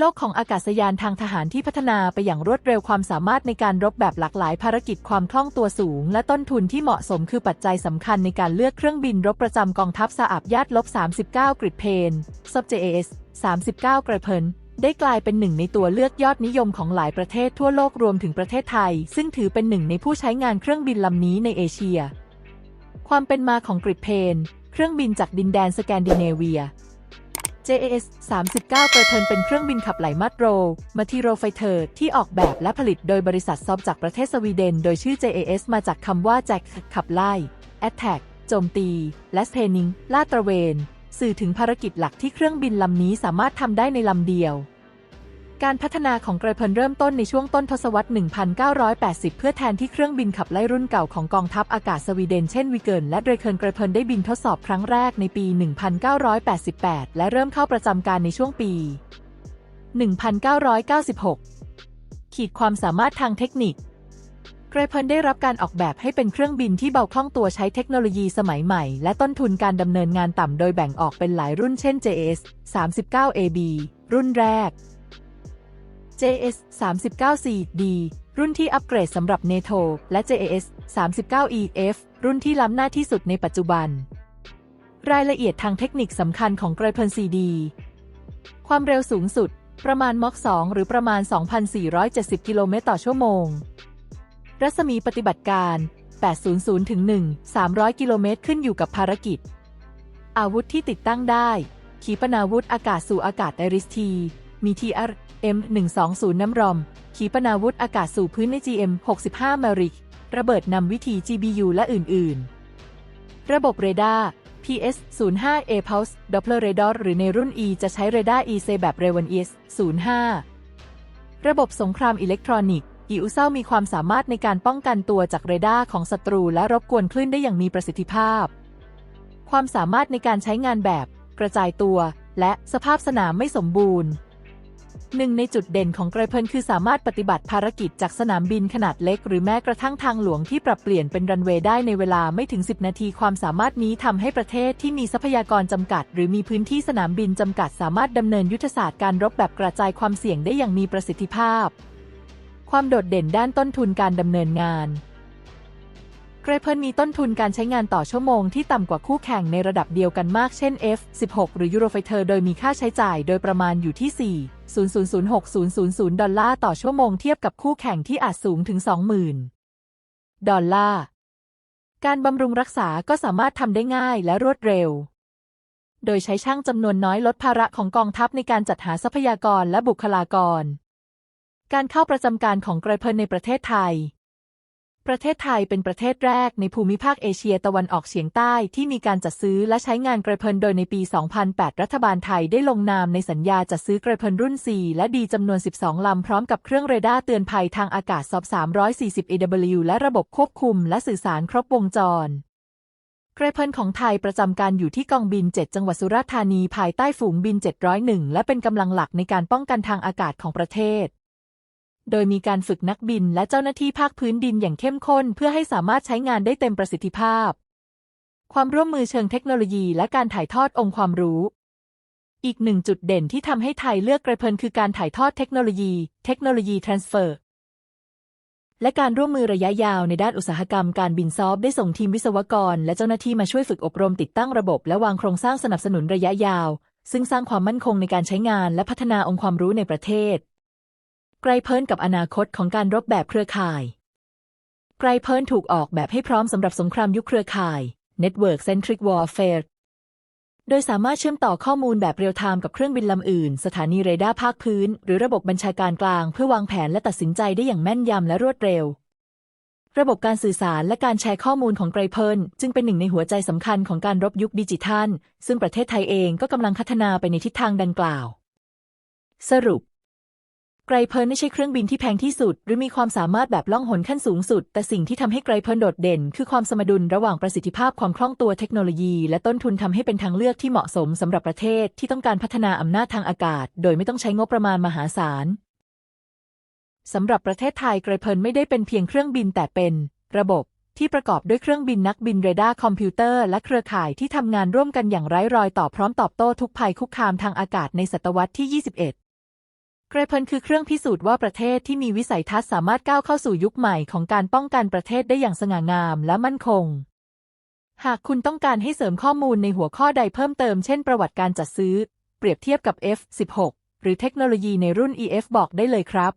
โลกของอากาศยานทางทหารที่พัฒนาไปอย่างรวดเร็วความสามารถในการรบแบบหลากหลายภารกิจความคล่องตัวสูง และต้นทุนที่เหมาะสมคือปัจจัยสำคัญในการเลือกเครื่องบินรบประจำกองทัพสอาบญาติลบ 39 กริดเพนซับ JAS 39 กระเพนได้กลายเป็นหนึ่งในตัวเลือกยอดนิยมของหลายประเทศทั่วโลกรวมถึงประเทศไทย ซึ่งถือเป็นหนึ่งในผู้ใช้งานเครื่องบินลำนี้ในเอเชีย ความเป็นมาของกริดเพนเครื่องบินจากดินแดนสแกนดิเนเวีย JAS 39กระเทินเป็นเครื่องบินขับไหลมัดโร มาทีโรไฟเตอร์ ที่ออกแบบและผลิตโดยบริษัทซอบจากประเทศสวีเดน โดยชื่อ JAS มาจากคำว่าแจ็คขับไล่ Attack โจมตี และเ a นิงลาดตระเวน สื่อถึงภารกิจหลักที่เครื่องบินลำนี้สามารถทำได้ในลำเดียว การพัฒนาของไกรเพนเริ่มต้นในช่วงต้นทศวรรษ 1980 เพื่อแทนที่เครื่องบินขับไล่รุ่นเก่าของกองทัพอากาศสวีเดนเช่นวิเกิลและเดรเคิลไกรเพนได้บินทดสอบครั้งแรกในปี 1988 และเริ่มเข้าประจำการในช่วงปี 1996 ขีดความสามารถทางเทคนิคไกรเพนได้รับการออกแบบให้เป็นเครื่องบินที่เบาคล่องตัวใช้เทคโนโลยีสมัยใหม่ และต้นทุนการดำเนินงานต่ำโดยแบ่งออกเป็นหลายรุ่นเช่น JS 39AB รุ่นแรก JS 39 d รุ่นที่อัปเกรดสำหรับ NATO และ JAS 39 EF รุ่นที่ล้ำหน้าที่สุดในปัจจุบัน รายละเอียดทางเทคนิคสำคัญของไกรเพน CD ความเร็วสูงสุด ประมาณมอก2หรือประมาณ 2,470 กิโลเมตรต่อชั่วโมง รัศมีปฏิบัติการ 800ถึง1 300 กิโลเมตรขึ้นอยู่กับภารกิจ อาวุธที่ติดตั้งได้ ขีปนาวุธอากาศสู่อากาศไอริสที มี TR M120 น้ำรอม ขีปนาวุธอากาศสู่พื้นใน GM 65มาริกระเบิดนำวิธี GBU และอื่น ๆ ระบบเรดาร์ PS 05 A Pulse Doppler Radar หรือในรุ่น E จะใช้เรดาร์ EC แบบ r a v e n ES 05 ระบบสงครามอิเล็กทรอนิกส์อีอุเซามีความสามารถในการป้องกันตัวจากเรดาร์ของศัตรูและรบกวนคลื่นได้อย่างมีประสิทธิภาพ ความสามารถในการใช้งานแบบ กระจายตัว และสภาพสนามไม่สมบูรณ์ หนึ่งในจุดเด่นของไกรเพลินคือสามารถปฏิบัติภารกิจจากสนามบินขนาดเล็ก หรือแม้กระทั่งทางหลวงที่ปรับเปลี่ยนเป็นรันเวย์ได้ในเวลาไม่ถึง 10 นาที ความสามารถนี้ทำให้ประเทศที่มีทรัพยากรจำกัด หรือมีพื้นที่สนามบินจำกัด สามารถดำเนินยุทธศาสตร์การรบแบบกระจายความเสี่ยงได้อย่างมีประสิทธิภาพ ความโดดเด่นด้านต้นทุนการดำเนินงาน เกรเพนมีต้นทุนการใช้งานต่อชั่วโมงที่ต่ำกว่าคู่แข่งในระดับเดียวกันมากเช่น F16 หรือ Eurofighter โดยมีค่าใช้จ่ายโดยประมาณอยู่ที่ 4 0006000 ดอลลาร์ต่อชั่วโมงเทียบกับคู่แข่งที่อาจสูงถึง 20,000 ดอลลาร์ การบำรุงรักษาก็สามารถทำได้ง่ายและรวดเร็ว โดยใช้ช่างจำนวนน้อยลดภาระของกองทัพในการจัดหาทรัพยากรและบุคลากร การเข้าประจำการของไกรเพนในประเทศไทย ประเทศไทยเป็นประเทศแรกในภูมิภาคเอเชียตะวันออกเฉียงใต้ที่มีการจัดซื้อและใช้งานกระเพลินโดยในปี 2008 รัฐบาลไทยได้ลงนามในสัญญาจัดซื้อกระเพลินรุ่น 4 และดีจำนวน 12 ลำ พร้อมกับเครื่องเรดาร์เตือนภัยทางอากาศซอบ340 AW และระบบควบคุมและสื่อสารครบวงจร กระเพลินของไทยประจำการอยู่ที่กองบิน 7 จังหวัดสุราษฎร์ธานีภายใต้ฝูงบิน 701 และเป็นกำลังหลักในการป้องกันทางอากาศของประเทศ โดยมีการฝึกนักบินและเจ้าหน้าที่ภาคพื้นดินอย่างเข้มข้น เพื่อให้สามารถใช้งานได้เต็มประสิทธิภาพ ความร่วมมือเชิงเทคโนโลยีและการถ่ายทอดองค์ความรู้ อีกหนึ่งจุดเด่นที่ทำให้ไทยเลือกกระเพลินคือการถ่ายทอดเทคโนโลยี เทคโนโลยี transfer และการร่วมมือระยะยาวในด้านอุตสาหกรรมการบินซอฟได้ส่งทีมวิศวกร และเจ้าหน้าที่มาช่วยฝึกอบรมติดตั้งระบบ และวางโครงสร้างสนับสนุนระยะยาว ซึ่งสร้างความมั่นคงในการใช้งานและพัฒนาองค์ความรู้ในประเทศ ไกรเพิร์นกับอนาคตของการรบแบบเครือข่าย ไกรเพิร์นถูกออกแบบให้พร้อมสำหรับสงครามยุคเครือข่าย Network Centric Warfare โดยสามารถเชื่อมต่อข้อมูลแบบเรียลไทม์กับเครื่องบินลำอื่น สถานีเรดาร์ภาคพื้น หรือระบบบัญชาการกลางเพื่อวางแผนและตัดสินใจได้อย่างแม่นยำและรวดเร็ว ระบบการสื่อสารและการแชร์ข้อมูลของไกรเพิร์นจึงเป็นหนึ่งในหัวใจสำคัญของการรบยุคดิจิทัล ซึ่งประเทศไทยเองก็กำลังพัฒนาไปในทิศทางดังกล่าว สรุป ไกรเพลินไม่ใช่เครื่องบินที่แพงที่สุด หรือมีความสามารถแบบล่องหนขั้นสูงสุด แต่สิ่งที่ทำให้ไกรเพลินโดดเด่น คือความสมดุลระหว่างประสิทธิภาพความคล่องตัวเทคโนโลยี และต้นทุนทำให้เป็นทางเลือกที่เหมาะสมสำหรับประเทศที่ต้องการพัฒนาอำนาจทางอากาศ โดยไม่ต้องใช้งบประมาณมหาศาลสำหรับประเทศไทยไกรเพลินไม่ได้เป็นเพียงเครื่องบินแต่เป็น ระบบที่ประกอบด้วยเครื่องบินนักบินเรดาร์คอมพิวเตอร์และเครือข่ายที่ทำงานร่วมกันอย่างไร้รอยต่อพร้อมตอบโต้ทุกภัยคุกคามทางอากาศในศตวรรษที่ 21 เกรเพนคือเครื่องพิสูจน์ว่าประเทศที่มีวิสัยทัศน์สามารถก้าวเข้าสู่ยุคใหม่ของการป้องกันประเทศได้อย่างสง่างามและมั่นคง หากคุณต้องการให้เสริมข้อมูลในหัวข้อใดเพิ่มเติมเช่นประวัติการจัดซื้อ เปรียบเทียบกับ F16 หรือเทคโนโลยีในรุ่น EF บอกได้เลยครับ